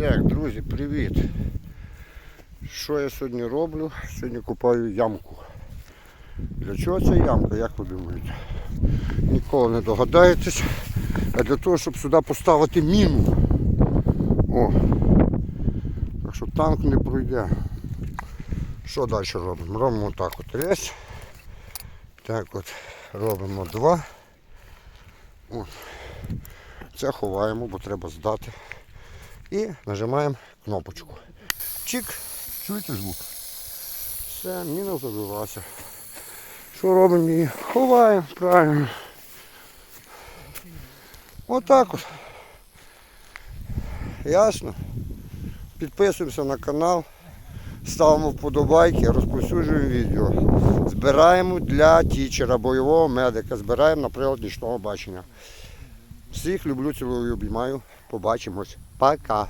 Так, друзі, привіт. Що я сьогодні роблю? Сьогодні купаю ямку. Для чого ця ямка, як ви думаєте? Ніколи не догадаєтесь. А для того, щоб сюди поставити міну. О. Так що танк не пройде. Що далі робимо? Робимо так от раз. Так от робимо два. От. Це ховаємо, бо треба здати. І нажимаємо кнопочку. Чик. Чуєте звук? Все, міна забилася. Що робимо її? Ховаємо, правильно. Отак от. Ясно? Підписуємося на канал, ставимо вподобайки, розповсюджуємо відео. Збираємо для тічера, бойового медика, збираємо на прилад нічного бачення. Всіх люблю, цілую, обіймаю. Побачимось. Пока.